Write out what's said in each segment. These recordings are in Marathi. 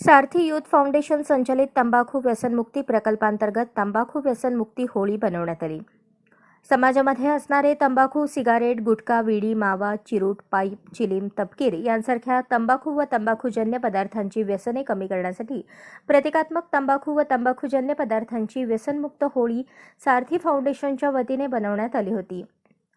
सारथी युथ फाउंडेशन संचलित तंबाखू व्यसनमुक्ती प्रकल्पांतर्गत तंबाखू व्यसनमुक्ती होळी बनवण्यात आली. समाजामध्ये असणारे तंबाखू सिगारेट गुटखा विडी मावा चिरूट पाईप चिलीम तपकीर यांसारख्या तंबाखू व तंबाखूजन्य पदार्थांची व्यसने कमी करण्यासाठी प्रतिकात्मक तंबाखू व तंबाखूजन्य पदार्थांची व्यसनमुक्त होळी सारथी फाउंडेशनच्या वतीने बनवण्यात आली होती.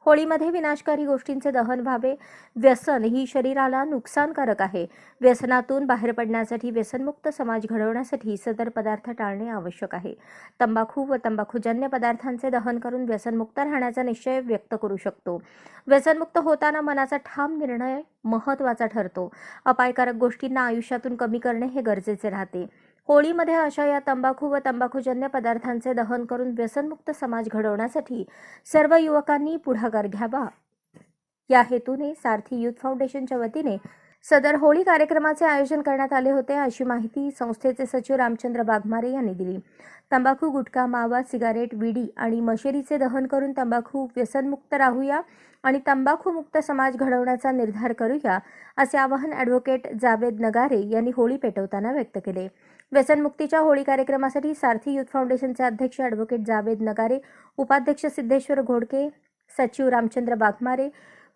होळीमध्ये विनाशकारी गोष्टींचे दहन व्हावे. व्यसन ही शरीराला नुकसानकारक आहे. व्यसनातून बाहेर पडण्यासाठी व्यसनमुक्त समाज घडवण्यासाठी सदर पदार्थ टाळणे आवश्यक आहे. तंबाखू व तंबाखूजन्य पदार्थांचे दहन करून व्यसनमुक्त राहण्याचा निश्चय व्यक्त करू शकतो. व्यसनमुक्त होताना मनाचा ठाम निर्णय महत्त्वाचा ठरतो. अपायकारक गोष्टींना आयुष्यातून कमी करणे हे गरजेचे राहते. होळीमध्ये अशा या तंबाखू व तंबाखूजन्य पदार्थांचे दहन करून व्यसनमुक्त समाज घडवण्यासाठी सर्व युवकांनी पुढाकार घ्यावा. या हेतूने सारथी युथ फाउंडेशनच्या वतीने सदर होळी कार्यक्रमाचे आयोजन करण्यात आले होते अशी माहिती संस्थेचे सचिव रामचंद्र वाघमारे यांनी दिली. तंबाखू गुटखा मावा सिगारेट विडी आणि मशेरीचे दहन करून तंबाखू व्यसनमुक्त राहूया आणि तंबाखूमुक्त समाज घडवण्याचा निर्धार करूया असे आवाहन ॲडव्होकेट जावेद नगारे यांनी होळी पेटवताना व्यक्त केले. व्यसनमुक्तीच्या होळी कार्यक्रमासाठी सारथी युथ फाउंडेशनचे अध्यक्ष ॲडव्होकेट जावेद नगारे उपाध्यक्ष सिद्धेश्वर घोडके सचिव रामचंद्र वाघमारे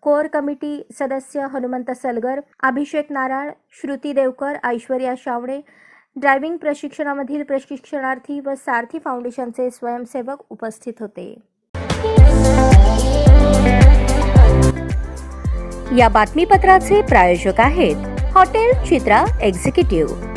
कोर कमिटी सदस्य हनुमंत सलगर अभिषेक नाराळ श्रुती देवकर ऐश्वर्या शावणे ड्रायव्हिंग प्रशिक्षणामधील प्रशिक्षणार्थी व सारथी फाउंडेशनचे स्वयंसेवक उपस्थित होते. या बातमीपत्राचे प्रायोजक आहेत हॉटेल चित्रा एक्झिक्युटिव्ह.